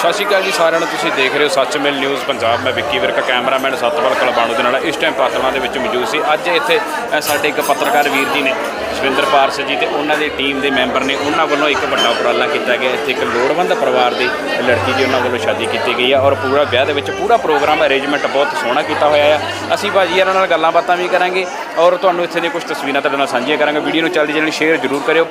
ਸਤਿ ਸ਼੍ਰੀ ਅਕਾਲ ਜੀ ਸਾਰਿਆਂ ਨੂੰ ਤੁਸੀਂ ਦੇਖ ਰਹੇ ਹੋ ਸੱਚ ਮਿਲ ਨਿਊਜ਼ ਪੰਜਾਬ। ਮੈਂ ਵਿੱਕੀ ਵਿਰਕ ਕੈਮਰਾਮੈਨ ਸਤਪਾਲ ਕਲਬਾਣੂ ਦੇ ਨਾਲ। ਇਸ ਟਾਈਮ ਪਾਤਲਾਂ ਦੇ ਵਿੱਚ ਮੌਜੂਦ ਸੀ। ਅੱਜ ਇੱਥੇ ਸਾਡੇ ਇੱਕ ਪੱਤਰਕਾਰ ਵੀਰ ਜੀ ਨੇ ਸ਼ਵਿੰਦਰ ਪਾਰਸ ਜੀ ਤੇ ਉਹਨਾਂ ਦੀ ਟੀਮ ਦੇ ਮੈਂਬਰ ਨੇ ਉਹਨਾਂ ਵੱਲੋਂ ਇੱਕ ਵੱਡਾ ਉਪਰਾਲਾ ਕੀਤਾ ਗਿਆ। ਇੱਥੇ ਇੱਕ ਲੋੜਵੰਦ ਪਰਿਵਾਰ ਦੀ ਲੜਕੀ ਦੀ ਉਹਨਾਂ ਵੱਲੋਂ ਸ਼ਾਦੀ ਕੀਤੀ ਗਈ ਹੈ ਔਰ ਪੂਰਾ ਵਿਆਹ ਦੇ ਵਿੱਚ ਪੂਰਾ ਪ੍ਰੋਗਰਾਮ ਅਰੇਂਜਮੈਂਟ ਬਹੁਤ ਸੋਹਣਾ ਕੀਤਾ ਹੋਇਆ ਆ। ਅਸੀਂ ਭਾਜੀ ਇਹਨਾਂ ਨਾਲ ਗੱਲਾਂ ਬਾਤਾਂ ਵੀ ਕਰਾਂਗੇ ਔਰ ਤੁਹਾਨੂੰ ਇੱਥੇ ਦੀਆਂ ਕੁਝ ਤਸਵੀਰਾਂ ਤੁਹਾਡੇ ਨਾਲ ਸਾਂਝੀਆਂ ਕਰਾਂਗੇ। ਵੀਡੀਓ ਨੂੰ ਚੱਲਦੀ ਚੱਲਦੀ ਸ਼ੇਅਰ ਜ਼ਰੂਰ ਕਰਿਓ।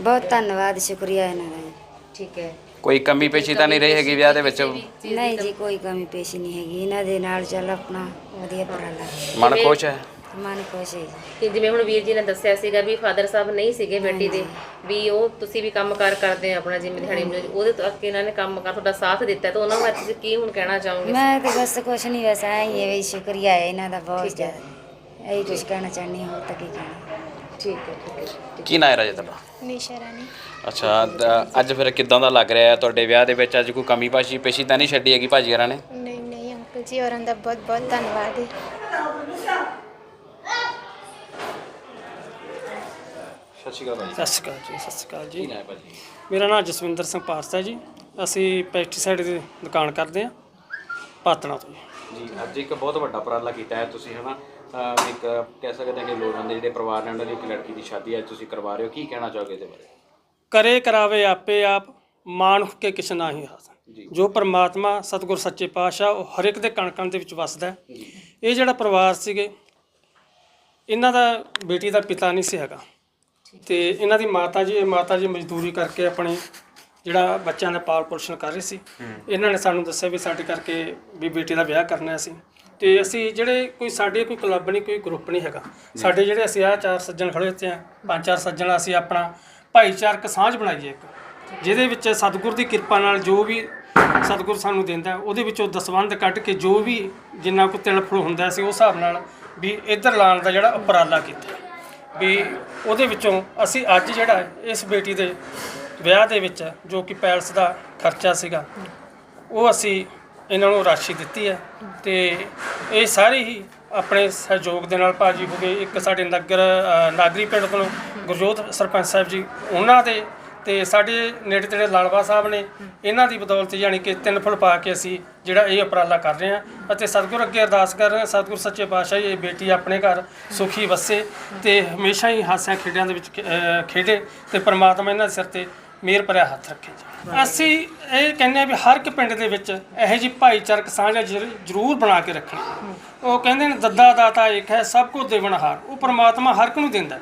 ਬਹੁਤ ਧੰਨਵਾਦ ਸ਼ੁਕਰੀਆ ਇਹਨਾਂ ਦਾ। ਠੀਕ ਹੈ। ਕੋਈ ਕਮੀ ਪੇਸ਼ੀ ਤਾਂ ਨਹੀਂ ਰਹੀ ਹੈਗੀ ਵਿਆਹ ਦੇ ਵਿੱਚ। ਨਹੀਂ ਜੀ ਕੋਈ ਕਮੀ ਪੇਸ਼ੀ ਨਹੀਂ ਹੈਗੀ। ਇਹਨਾਂ ਦੇ ਨਾਲ ਚੱਲ ਆਪਣਾ ਵਧੀਆ ਉਪਰਾਲਾ ਮਨ ਖੁਸ਼ ਹੈ? ਮਨ ਖੁਸ਼ ਹੈ ਜੀ। ਕਿ ਜਿਵੇਂ ਹੁਣ ਵੀਰ ਜੀ ਨੇ ਦੱਸਿਆ ਸੀਗਾ ਵੀ ਫਾਦਰ ਸਾਹਿਬ ਨਹੀਂ ਸੀਗੇ ਬੇਟੀ ਦੇ ਵੀ ਉਹ ਤੁਸੀਂ ਵੀ ਕੰਮਕਾਰ ਕਰਦੇ ਆ ਆਪਣਾ ਜਿਵੇਂ ਦਿਹਾੜੀ ਮਜ਼ਦੂਰੀ। ਉਹਦੇ ਤੋਂ ਅੱਗੇ ਇਹਨਾਂ ਨੇ ਕੰਮਕਾਰ ਤੁਹਾਡਾ ਸਾਥ ਦਿੱਤਾ ਤਾਂ ਉਹਨਾਂ ਨੂੰ ਅੱਜ ਤੁਸੀਂ ਕੀ ਹੁਣ ਕਹਿਣਾ ਚਾਹੋਗੇ? ਮੈਂ ਤੇ ਬਸ ਕੁਛ ਨਹੀਂ ਐਂ ਹੀ ਹੈ ਵੀ ਸ਼ੁਕਰੀਆ ਹੈ ਇਹਨਾਂ ਦਾ ਬਹੁਤ ਜ਼ਿਆਦਾ। ਇਹੀ ਕੁਛ ਕਹਿਣਾ ਚਾਹੁੰਦੀ ਹਾਂ ਹੋਰ ਤਾਂ ਕੀ ਕਹਿਣਾ। ਠੀਕ ਹੈ ਠੀਕ ਹੈ ਕੀ ਨਾਂ ਹੈ ਰਾਜੇ ਤੁਹਾਡਾ? ਨਿਸ਼ਾ ਰਾਣੀ। ਅੱਛਾ ਅੱਜ ਫਿਰ ਕਿਦਾਂ ਦਾ ਲੱਗ ਰਿਹਾ ਹੈ ਤੁਹਾਡੇ ਵਿਆਹ ਦੇ ਵਿੱਚ? ਅੱਜ ਕੋਈ ਕਮੀ ਪਾਸ਼ੀ ਪੇਸ਼ੀ ਤਾਂ ਨਹੀਂ ਛੱਡੀ ਹੈਗੀ ਭਾਜੀ ਹਰਾਂ ਨੇ? ਨਹੀਂ ਨਹੀਂ ਅੰਕਲ ਜੀ ਔਰਾਂ ਦਾ ਬਹੁਤ ਬਹੁਤ ਧੰਨਵਾਦ ਹੈ। ਸਤਿ ਸ਼੍ਰੀ ਅਕਾਲ ਸਤਿ ਸ਼੍ਰੀ ਅਕਾਲ ਜੀ ਸਤਿ ਸ਼੍ਰੀ ਅਕਾਲ ਕੀ ਜੀ ਨਾਂ ਹੈ ਭਾਜੀ? ਮੇਰਾ ਨਾਮ ਜਸਵਿੰਦਰ ਸਿੰਘ ਪਾਰਸਾ ਜੀ। ਅਸੀਂ ਪੈਸਟੀਸਾਈਡ ਦੀ ਦੁਕਾਨ ਕਰਦੇ ਹਾਂ ਪਾਤਣਾ ਤੋਂ ਜੀ। ਜੀ ਅੱਜ ਇੱਕ ਬਹੁਤ ਵੱਡਾ ਉਪਰਾਲਾ ਕੀਤਾ ਹੈ ਤੁਸੀਂ ਹਨਾ ਇੱਕ ਕਹਿ ਸਕਦੇ ਹਾਂ ਕਿ ਲੋੜਵੰਦ ਜਿਹੜੇ ਪਰਿਵਾਰ ਨੇ ਉਹਨਾਂ ਦੀ ਇੱਕ ਲੜਕੀ ਦੀ ਸ਼ਾਦੀ ਅੱਜ ਤੁਸੀਂ ਕਰਵਾ ਰਹੇ ਹੋ। ਕੀ ਕਹਿਣਾ ਚਾਹੋਗੇ ਇਹਦੇ ਬਾਰੇ? ਕਰੇ ਕਰਾਵੇ ਆਪੇ ਆਪ ਮਾਨੁਖ ਕੇ ਕਿਛ ਨਾਹੀ ਹਾਸ। ਜੀ। ਜੋ ਪਰਮਾਤਮਾ ਸਤਿਗੁਰ ਸੱਚੇ ਪਾਤਸ਼ਾਹ ਉਹ ਹਰ ਇੱਕ ਦੇ ਕਣ ਕਣ ਦੇ ਵਿੱਚ ਵਸਦਾ ਹੈ। ਇਹ ਜਿਹੜਾ ਪਰਿਵਾਰ ਸੀਗੇ ਇਹਨਾਂ ਦਾ ਬੇਟੀ ਦਾ ਪਿਤਾ ਨਹੀਂ ਸੀ ਹੈਗਾ। ਤੇ ਇਹਨਾਂ ਦੀ ਮਾਤਾ ਜੀ ਇਹ ਮਾਤਾ ਜੀ ਮਜ਼ਦੂਰੀ ਕਰਕੇ ਆਪਣੀ ਜਿਹੜਾ ਬੱਚਿਆਂ ਦਾ ਪਾਲ ਪੋਸ਼ਣ ਕਰ ਰਹੇ ਸੀ, ਇਹਨਾਂ ਨੇ ਸਾਨੂੰ ਦੱਸਿਆ ਵੀ ਸਾਡੇ ਕਰਕੇ ਵੀ ਬੇਟੀ ਦਾ ਵਿਆਹ ਕਰਨਾ ਸੀ ਤੇ ਅਸੀਂ ਜਿਹੜੇ ਕੋਈ ਸਾਡੇ ਕੋਈ ਕਲੱਬ ਨਹੀਂ, ਕੋਈ ਗਰੁੱਪ ਨਹੀਂ ਹੈਗਾ। ਸਾਡੇ ਜਿਹੜੇ ਅਸੀਂ ਆ ਚਾਰ ਸੱਜਣ ਖੜੇ ਹੋਏ ਆ, ਪੰਜ ਚਾਰ ਸੱਜਣ ਅਸੀਂ ਆਪਣਾ ਭਾਈਚਾਰਕ ਸਾਂਝ ਬਣਾਈਏ ਇੱਕ, ਜਿਹਦੇ ਵਿੱਚ ਸਤਿਗੁਰ ਦੀ ਕਿਰਪਾ ਨਾਲ ਜੋ ਵੀ ਸਤਿਗੁਰ ਸਾਨੂੰ ਦਿੰਦਾ ਉਹਦੇ ਵਿੱਚੋਂ ਦਸਵੰਧ ਕੱਢ ਕੇ ਜੋ ਵੀ ਜਿੰਨਾ ਕੋ ਤਿਲ ਫੁਲ ਹੁੰਦਾ ਸੀ ਉਸ ਹਿਸਾਬ ਨਾਲ ਵੀ ਇੱਧਰ ਲਾਣ ਦਾ ਜਿਹੜਾ ਉਪਰਾਲਾ ਕੀਤਾ ਵੀ ਉਹਦੇ ਵਿੱਚੋਂ ਅਸੀਂ ਅੱਜ ਜਿਹੜਾ ਇਸ ਬੇਟੀ ਦੇ ਵਿਆਹ ਦੇ ਵਿੱਚ ਜੋ ਕਿ ਪੈਲਸ ਦਾ ਖਰਚਾ ਸੀਗਾ, ਉਹ ਅਸੀਂ ਇਹਨਾਂ ਨੂੰ ਰਾਸ਼ੀ ਦਿੱਤੀ ਹੈ ਤੇ ਇਹ ਸਾਰੇ ਹੀ ਆਪਣੇ ਸਹਿਯੋਗ ਦੇ ਨਾਲ ਭਾਜੀ ਹੋ ਗਏ। ਇੱਕ ਸਾਡੇ ਨਗਰ ਨਾਗਰੀ ਪਿੰਡ ਤੋਂ ਗੁਰਜੋਤ ਸਰਪੰਚ ਸਾਹਿਬ ਜੀ, ਉਹਨਾਂ ਦੇ ਤੇ ਸਾਡੇ ਨੇੜੇ ਤੇੜੇ ਲਾਲਵਾ ਸਾਹਿਬ ਨੇ ਇਹਨਾਂ ਦੀ ਬਦੌਲਤ ਯਾਨੀ ਕਿ ਤਿੰਨ ਫੁੱਲ ਪਾ ਕੇ ਅਸੀਂ ਜਿਹੜਾ ਇਹ ਉਪਰਾਲਾ ਕਰ ਰਹੇ ਹਾਂ ਅਤੇ ਸਤਿਗੁਰ ਅੱਗੇ ਅਰਦਾਸ ਕਰ ਰਹੇ ਹਾਂ ਸਤਿਗੁਰ ਸੱਚੇ ਪਾਤਸ਼ਾਹ ਜੀ ਇਹ ਬੇਟੀ ਆਪਣੇ ਘਰ ਸੁਖੀ ਵਸੇ ਤੇ ਹਮੇਸ਼ਾ ਹੀ ਹਾਸਿਆਂ ਖੇਡਾਂ ਦੇ ਵਿੱਚ ਖੇਡੇ ਤੇ ਪ੍ਰਮਾਤਮਾ ਇਹਨਾਂ ਦੇ ਸਿਰ ਤੇ ਮਿਹਰ ਭਰਿਆ ਹੱਥ ਰੱਖੇ ਜੀ। ਅਸੀਂ ਇਹ ਕਹਿੰਦੇ ਆ ਵੀ ਹਰ ਇੱਕ ਪਿੰਡ ਦੇ ਵਿੱਚ ਇਹੋ ਜਿਹੀ ਭਾਈਚਾਰਕ ਸਾਂਝ ਜ਼ਰ- ਜ਼ਰੂਰ ਬਣਾ ਕੇ ਰੱਖਣੀ। ਉਹ ਕਹਿੰਦੇ ਨੇ ਦੱਦਾ ਦਾਤਾ ਇੱਕ ਹੈ ਸਭ ਕੁਝ ਦੇਵਨਹਾਰ ਉਹ ਪ੍ਰਮਾਤਮਾ ਹਰ ਇੱਕ ਨੂੰ ਦਿੰਦਾ।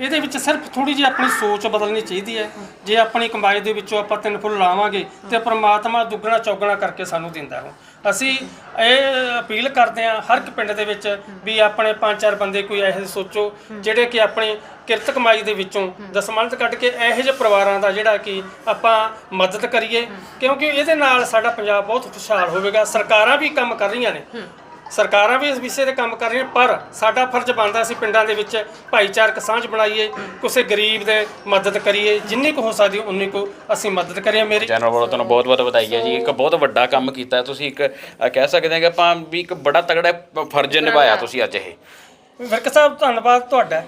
ਇਹਦੇ ਵਿੱਚ ਸਿਰਫ ਥੋੜੀ ਜਿਹੀ ਆਪਣੀ ਸੋਚ ਬਦਲਣੀ ਚਾਹੀਦੀ ਹੈ। ਜੇ ਆਪਣੀ ਕਮਾਈ ਦੇ ਵਿੱਚੋਂ ਆਪਾਂ ਤਿੰਨ ਫੁੱਲ ਲਾਵਾਂਗੇ ਤੇ ਪ੍ਰਮਾਤਮਾ ਦੁੱਗਣਾ ਚੌਗਣਾ ਕਰਕੇ ਸਾਨੂੰ ਦਿੰਦਾ ਹੋ। ਅਸੀਂ ਇਹ ਅਪੀਲ ਕਰਦੇ ਹਾਂ ਹਰ ਇੱਕ ਪਿੰਡ ਦੇ ਵਿੱਚ ਵੀ ਆਪਣੇ ਪੰਜ ਚਾਰ ਬੰਦੇ ਕੋਈ ਇਹੋ ਜਿਹੇ ਸੋਚੋ, ਜਿਹੜੇ ਕਿ ਆਪਣੀ ਕਿਰਤ ਕਮਾਈ ਦੇ ਵਿੱਚੋਂ ਦਸਮੰਤ ਕੱਢ ਕੇ ਇਹੋ ਜਿਹੇ ਪਰਿਵਾਰਾਂ ਦਾ ਜਿਹੜਾ ਕਿ ਆਪਾਂ ਮਦਦ ਕਰੀਏ। ਕਿਉਂਕਿ ਇਹਦੇ ਨਾਲ ਸਾਡਾ ਪੰਜਾਬ ਬਹੁਤ ਖੁਸ਼ਹਾਲ ਹੋਵੇਗਾ। ਸਰਕਾਰਾਂ ਵੀ ਕੰਮ ਕਰ ਰਹੀਆਂ ਨੇ। ਸਰਕਾਰਾਂ ਵੀ ਇਸ ਵਿਸ਼ੇ ਤੇ ਕੰਮ ਕਰ ਰਹੀਆਂ ਪਰ ਸਾਡਾ ਫਰਜ਼ ਬਣਦਾ ਸੀ ਪਿੰਡਾਂ ਦੇ ਵਿੱਚ ਭਾਈਚਾਰਕ ਸਾਂਝ ਬਣਾਈਏ ਕਿਸੇ ਗਰੀਬ ਦੇ ਮਦਦ ਕਰੀਏ ਜਿੰਨੀ ਕੁ ਹੋ ਸਕਦੀ ਉਨੀ ਕੁ ਅਸੀਂ ਮਦਦ ਕਰੀਏ। ਮੇਰੀ ਚੈਨਲ ਵੱਲੋਂ ਤੁਹਾਨੂੰ ਬਹੁਤ ਬਹੁਤ ਵਧਾਈ ਹੈ ਜੀ। ਇੱਕ ਬਹੁਤ ਵੱਡਾ ਕੰਮ ਕੀਤਾ ਤੁਸੀਂ ਇੱਕ ਕਹਿ ਸਕਦੇ ਹਾਂ ਕਿ ਆਪਾਂ ਵੀ ਇੱਕ ਬੜਾ ਤਗੜਾ ਫਰਜ਼ ਨਿਭਾਇਆ ਤੁਸੀਂ ਅੱਜ ਇਹ। ਵਿਰਕ ਸਾਹਿਬ ਧੰਨਵਾਦ ਤੁਹਾਡਾ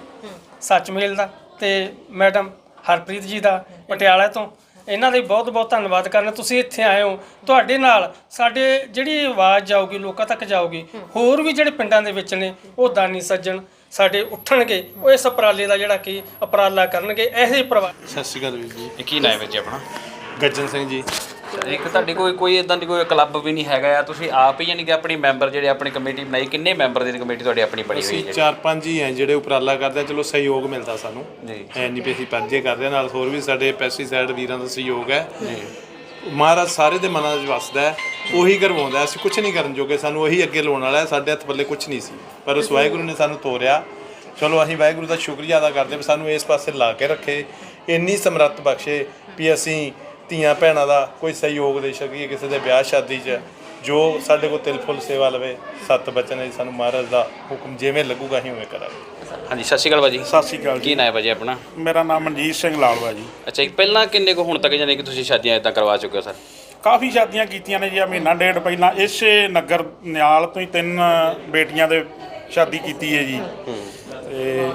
ਸੱਚਮੇਲ ਦਾ ਤੇ ਮੈਡਮ ਹਰਪ੍ਰੀਤ ਜੀ ਦਾ ਪਟਿਆਲਾ ਤੋਂ। ਇਹਨਾਂ ਦਾ ਬਹੁਤ ਬਹੁਤ ਧੰਨਵਾਦ ਕਰਨਾ। ਤੁਸੀਂ ਇੱਥੇ ਆਏ ਹੋ। ਤੁਹਾਡੇ ਨਾਲ ਸਾਡੇ ਜਿਹੜੀ ਆਵਾਜ਼ ਜਾਊਗੀ ਲੋਕਾਂ ਤੱਕ ਜਾਊਗੀ ਹੋਰ ਵੀ ਜਿਹੜੇ ਪਿੰਡਾਂ ਦੇ ਵਿੱਚ ਨੇ ਉਹ ਦਾਨੀ ਸੱਜਣ ਸਾਡੇ ਉੱਠਣਗੇ। ਉਹ ਇਸ ਉਪਰਾਲੇ ਦਾ ਜਿਹੜਾ ਕਿ ਉਪਰਾਲਾ ਕਰਨਗੇ ਇਹੋ ਜਿਹੇ ਪਰਿਵਾਰ ਸਤਿ ਸ਼੍ਰੀ ਅਕਾਲ ਵੀਰ ਜੀ। ਇਹ ਕੀ ਨਾਂ ਹੈ ਜੀ ਆਪਣਾ? ਗੱਜਨ ਸਿੰਘ ਜੀ। ਇੱਕ ਤੁਹਾਡੀ ਕੋਈ ਕੋਈ ਇਦਾਂ ਦੀ ਕੋਈ ਕਲੱਬ ਵੀ ਨਹੀਂ ਹੈਗਾ ਆ ਤੁਸੀਂ ਆਪ ਹੀ ਯਾਨੀ ਕਿ ਆਪਣੀ ਮੈਂਬਰ ਜਿਹੜੇ ਆਪਣੀ ਕਮੇਟੀ ਬਣਾਈ ਕਿੰਨੇ ਮੈਂਬਰ ਦੀ ਕਮੇਟੀ ਤੁਹਾਡੀ ਆਪਣੀ ਬਣੀ ਹੋਈ ਅਸੀਂ ਹੈ? ਚਾਰ ਪੰਜ ਹੀ ਆ ਜਿਹੜੇ ਉਪਰਾਲਾ ਕਰਦੇ ਆ ਚਲੋ ਸਹਿਯੋਗ ਮਿਲਦਾ ਸਾਨੂੰ। ਜੀ। ਐ ਨਹੀਂ ਵੀ ਅਸੀਂ ਪਰਜੇ ਕਰਦੇ ਆ ਨਾਲ ਹੋਰ ਵੀ ਸਾਡੇ ਪੈਸਟੀਸਾਈਡ ਵੀਰਾਂ ਦਾ ਸਹਿਯੋਗ ਹੈ। ਮਹਾਰਾਜ ਸਾਰੇ ਦੇ ਮਨਾਂ 'ਚ ਵਸਦਾ ਹੈ ਉਹੀ ਕਰਵਾਉਂਦਾ ਹੈ। ਅਸੀਂ ਕੁਝ ਨਹੀਂ ਕਰਨ ਜੋਗੇ ਸਾਨੂੰ ਉਹੀ ਅੱਗੇ ਲਾਉਣ ਵਾਲਾ ਹੈ। ਸਾਡੇ ਹੱਥ ਪੱਲੇ ਕੁਝ ਨਹੀਂ ਸੀ ਪਰ ਉਸ ਵਾਹਿਗੁਰੂ ਨੇ ਸਾਨੂੰ ਤੋਰਿਆ। ਚਲੋ ਅਸੀਂ ਵਾਹਿਗੁਰੂ ਦਾ ਸ਼ੁਕਰੀਆ ਅਦਾ ਕਰਦੇ ਹਾਂ ਵੀ ਸਾਨੂੰ ਇਸ ਪਾਸੇ ਲਾ ਕੇ ਰੱਖੇ ਇੰਨੀ ਸਮਰੱਥ ਬਖਸ਼ੇ ਵੀ ਅਸੀਂ ਧੀਆਂ ਭੈਣਾਂ ਦਾ ਕੋਈ ਸਹਿਯੋਗ ਦੇ ਸਕੀਏ ਕਿਸੇ ਦੇ ਵਿਆਹ ਸ਼ਾਦੀ 'ਚ ਜੋ ਸਾਡੇ ਕੋਲ ਤਿਲ ਫੁੱਲ ਸੇਵਾ ਲਵੇ ਸੱਤ ਬਚਨ ਹੈ ਸਾਨੂੰ ਮਹਾਰਾਜ ਦਾ ਹੁਕਮ ਜਿਵੇਂ ਲੱਗੂਗਾ ਅਸੀਂ ਉਵੇਂ ਕਰਾਂਗੇ। ਹਾਂਜੀ ਸਤਿ ਸ਼੍ਰੀ ਅਕਾਲ ਭਾਜੀ। ਸਤਿ ਸ਼੍ਰੀ ਅਕਾਲ ਕੀ ਜੀ ਨਾਂ ਹੈ ਭਾਜੀ ਆਪਣਾ? ਮੇਰਾ ਨਾਮ ਮਨਜੀਤ ਸਿੰਘ ਲਾਲਵਾ ਜੀ। ਅੱਛਾ ਜੀ ਪਹਿਲਾਂ ਕਿੰਨੇ ਕੁ ਹੁਣ ਤੱਕ ਯਾਨੀ ਕਿ ਤੁਸੀਂ ਸ਼ਾਦੀਆਂ ਇਦਾਂ ਕਰਵਾ ਚੁੱਕੇ ਹੋ ਸਰ? ਕਾਫੀ ਸ਼ਾਦੀਆਂ ਕੀਤੀਆਂ ਨੇ ਜੀ ਆਹ ਮਹੀਨਾ ਡੇਢ ਪਹਿਲਾਂ। ਇਸੇ ਨਗਰ ਨਿਆਲ ਤੋਂ ਹੀ ਤਿੰਨ ਬੇਟੀਆਂ ਦੇ ਸ਼ਾਦੀ ਕੀਤੀ ਹੈ ਜੀ। ਤੇ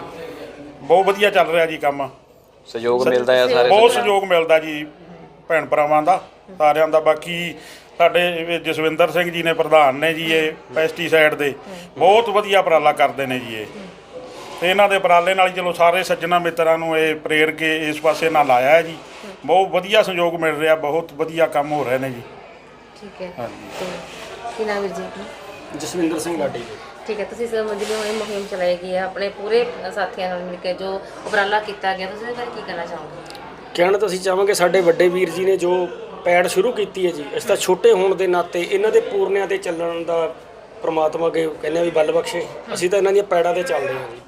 ਬਹੁਤ ਵਧੀਆ ਚੱਲ ਰਿਹਾ ਜੀ ਕੰਮ। ਸਹਿਯੋਗ ਮਿਲਦਾ ਹੈ ਸਾਰੇ ਬਹੁਤ ਸਹਿਯੋਗ ਮਿਲਦਾ ਜੀ। ਭੈਣ ਭਰਾਵਾਂ ਦਾ ਸਾਰਿਆਂ ਦਾ ਬਾਕੀ ਸਾਡੇ ਜਸਵਿੰਦਰ ਸਿੰਘ ਜੀ ਨੇ ਪ੍ਰਧਾਨ ਨੇ ਜੀ ਇਹ ਪੈਸਟੀਸਾਈਡ ਦੇ ਬਹੁਤ ਵਧੀਆ ਉਪਰਾਲਾ ਕਰਦੇ ਨੇ ਜੀ ਇਹ। ਤੇ ਇਹਨਾਂ ਦੇ ਉਪਰਾਲੇ ਨਾਲ ਹੀ ਚਲੋ ਸਾਰੇ ਸੱਜਣਾ ਮਿੱਤਰਾਂ ਨੂੰ ਇਹ ਪ੍ਰੇਰ ਕੇ ਇਸ ਪਾਸੇ ਨਾਲ ਲਾਇਆ ਹੈ ਜੀ। ਬਹੁਤ ਵਧੀਆ ਸੰਯੋਗ ਮਿਲ ਰਿਹਾ ਬਹੁਤ ਵਧੀਆ ਕੰਮ ਹੋ ਰਹੇ ਨੇ ਜੀ। ਠੀਕ ਹੈ। ਹਾਂਜੀ। ਤੇ ਕੀ ਨਾਮ ਵੀਰ ਜੀ ਆਪਣਾ? ਜਸਵਿੰਦਰ ਸਿੰਘ ਲਾਡੀ। ਠੀਕ ਹੈ ਤੁਸੀਂ ਸਮਝ ਲਿਓ ਇਹ ਮੁਹਿੰਮ ਚਲਾਈ ਗਈ ਹੈ ਆਪਣੇ ਪੂਰੇ ਸਾਥੀਆਂ ਨਾਲ ਮਿਲ ਕੇ ਜੋ ਉਪਰਾਲਾ ਕੀਤਾ ਗਿਆ ਤੁਸੀਂ ਇਹਦੇ ਬਾਰੇ ਕੀ ਕਹਿਣਾ ਚਾਹੋਗੇ? ਕਹਿਣਾ ਤਾਂ ਅਸੀਂ ਚਾਹਾਂਗੇ ਸਾਡੇ ਵੱਡੇ ਵੀਰ ਜੀ ਨੇ ਜੋ ਪੈੜ ਸ਼ੁਰੂ ਕੀਤੀ ਹੈ ਜੀ ਅਸੀਂ ਤਾਂ ਛੋਟੇ ਹੋਣ ਦੇ ਨਾਤੇ ਇਹਨਾਂ ਦੇ ਪੂਰਨਿਆਂ ਤੇ ਚੱਲਣ ਦਾ ਪ੍ਰਮਾਤਮਾ ਅੱਗੇ ਕਹਿੰਦੇ ਆ ਵੀ ਬਲ ਬਖਸ਼ੇ। ਅਸੀਂ ਤਾਂ ਇਹਨਾਂ ਦੀਆਂ ਪੈੜਾਂ ਤੇ ਚੱਲਦੇ ਹਾਂ ਜੀ।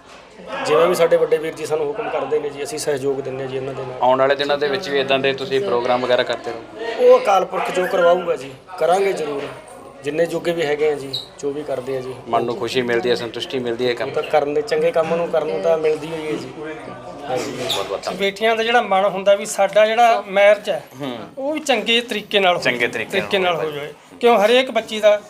ਜਿਵੇਂ ਵੀ ਸਾਡੇ ਵੱਡੇ ਵੀਰ ਜੀ ਸਾਨੂੰ ਹੁਕਮ ਕਰਦੇ ਨੇ ਜੀ ਅਸੀਂ ਸਹਿਯੋਗ ਦਿੰਦੇ ਹਾਂ ਜੀ ਇਹਨਾਂ ਦੇ ਨਾਲ। ਆਉਣ ਵਾਲੇ ਦਿਨਾਂ ਦੇ ਵਿੱਚ ਵੀ ਇਦਾਂ ਦੇ ਤੁਸੀਂ ਪ੍ਰੋਗਰਾਮ ਵਗੈਰਾ ਕਰਦੇ ਰਹੋ। ਉਹ ਅਕਾਲ ਪੁਰਖ ਜੋ ਕਰਵਾਊਗਾ ਜੀ ਕਰਾਂਗੇ ਜ਼ਰੂਰ। ਜਿੰਨੇ ਜੋਗੇ ਵੀ ਹੈਗੇ ਆ ਜੀ ਜੋ ਵੀ ਕਰਦੇ ਆ ਜੀ। ਮਨ ਨੂੰ ਖੁਸ਼ੀ ਮਿਲਦੀ ਹੈ ਸੰਤੁਸ਼ਟੀ ਮਿਲਦੀ ਹੈ ਕੰਮ। ਤਾਂ ਕਰਨ ਦੇ ਚੰਗੇ ਕੰਮ ਨੂੰ ਕਰਨ ਨੂੰ ਤਾਂ ਮਿਲਦੀ ਹੋਈ ਹੈ ਜੀ। ਹਾਂਜੀ। ਬਹੁਤ ਬਹੁਤ ਧੰਨਵਾਦ। ਬੇਟੀਆਂ ਦਾ ਜਿਹੜਾ ਮਨ ਹੁੰਦਾ ਵੀ ਸਾਡਾ ਜਿਹੜਾ ਮੈਰਿਜ ਹੈ ਉਹ ਵੀ ਚੰਗੇ ਤਰੀਕੇ ਨਾਲ ਹੋ ਚੰਗੇ ਜਾਏ, ਤਰੀਕੇ ਤਰੀਕੇ ਨਾਲ ਹੋ ਜਾਏ ਕਿਉਂ? ਹਰੇਕ ਬੱਚੀ ਦਾ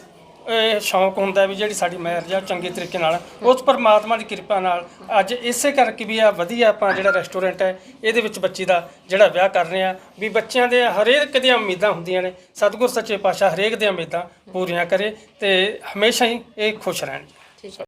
ਇਹ ਸ਼ੌਂਕ ਹੁੰਦਾ ਵੀ ਜਿਹੜੀ ਸਾਡੀ ਮੈਰਿਜ ਆ ਉਹ ਚੰਗੇ ਤਰੀਕੇ ਨਾਲ, ਉਸ ਪਰਮਾਤਮਾ ਦੀ ਕਿਰਪਾ ਨਾਲ ਅੱਜ ਇਸੇ ਕਰਕੇ ਵੀ ਆ ਵਧੀਆ ਆਪਾਂ ਜਿਹੜਾ ਰੈਸਟੋਰੈਂਟ ਹੈ, ਇਹਦੇ ਵਿੱਚ ਬੱਚੀ ਦਾ ਜਿਹੜਾ ਵਿਆਹ ਕਰ ਰਹੇ ਆ, ਵੀ ਬੱਚਿਆਂ ਦੇ ਹਰੇਕ ਦੀਆਂ ਉਮੀਦਾਂ ਹੁੰਦੀਆਂ ਨੇ। ਸਤਿਗੁਰ ਸੱਚੇ ਪਾਤਸ਼ਾਹ ਹਰੇਕ ਦੀਆਂ ਉਮੀਦਾਂ ਪੂਰੀਆਂ ਕਰੇ ਤੇ ਹਮੇਸ਼ਾ ਹੀ ਇਹ ਖੁਸ਼ ਰਹਿਣ।